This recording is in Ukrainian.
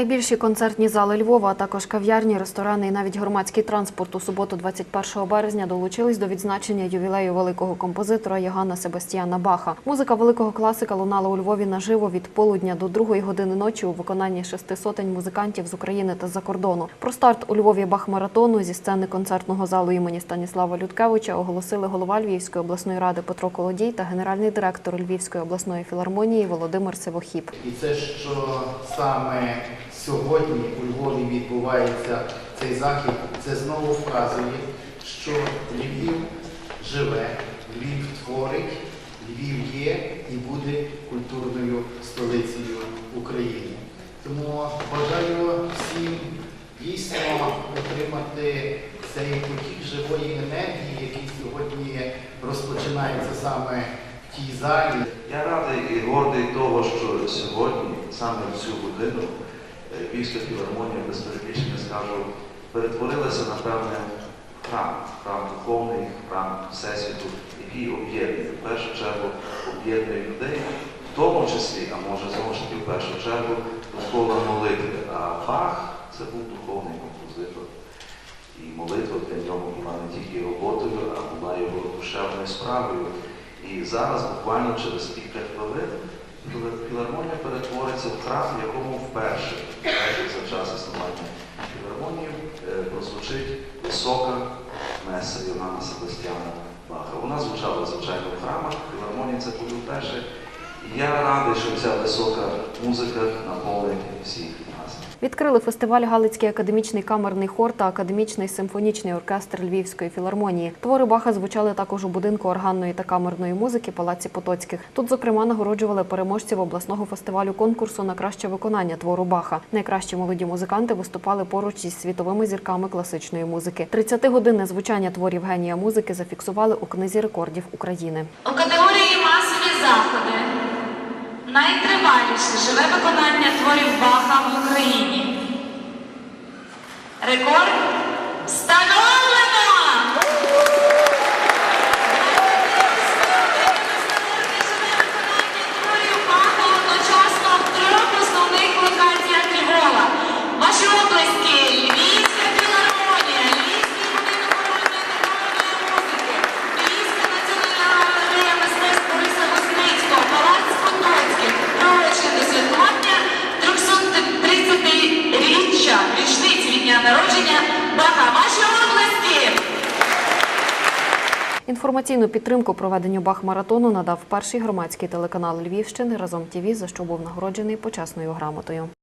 Найбільші концертні зали Львова, а також кав'ярні, ресторани і навіть громадський транспорт у суботу, 21 березня, долучились до відзначення ювілею великого композитора Йоганна Себастьяна Баха. Музика великого класика лунала у Львові наживо від полудня до другої години ночі у виконанні шести сотень музикантів з України та з-за кордону. Про старт у Львові Бах-маратону зі сцени концертного залу імені Станіслава Людкевича оголосили голова Львівської обласної ради Петро Колодій та генеральний директор Львівської обласної філармонії Володимир Сивохіб. І це, що саме сьогодні у Львові відбувається цей захід, це знову вказує, що Львів живе, Львів творить, Львів є і буде культурною столицею України. Тому бажаю всім дійсно отримати цей потік живої енергії, який сьогодні розпочинається саме в тій залі. Я радий і гордий того, що сьогодні, саме в цю годину, Львівська філармонія, без перебільшення скажу, перетворилася на певне храм, храм духовний, храм Всесвіту, який об'єднує, в першу чергу об'єднує людей, в тому числі, а може знову ж таки в першу чергу, довкола молитви. А Бах це був духовний композитор. І молитва для нього була не тільки роботою, а була його душевною справою. І зараз, буквально через кілька хвилин, філармонія перетвориться в храм, в якому вперше за час існування філармонії, е, прозвучить висока меса Йоганна Себастьяна Баха. Звичайно, в храмах, філармонії це буде вперше. Я радий, що ця висока музика наповнить всіх. Відкрили фестиваль Галицький академічний камерний хор та академічний симфонічний оркестр Львівської філармонії. Твори Баха звучали також у будинку органної та камерної музики Палаці Потоцьких. Тут, зокрема, нагороджували переможців обласного фестивалю конкурсу на краще виконання твору Баха. Найкращі молоді музиканти виступали поруч із світовими зірками класичної музики. 30-годинне звучання творів генія музики зафіксували у книзі рекордів України. У категорії масові заходи найтриваліше живе виконання творів Баха в Україні. Рекорд встановлено! Інформаційну підтримку проведенню Бах-маратону надав перший громадський телеканал Львівщини разом ТІВІ, за що був нагороджений почесною грамотою.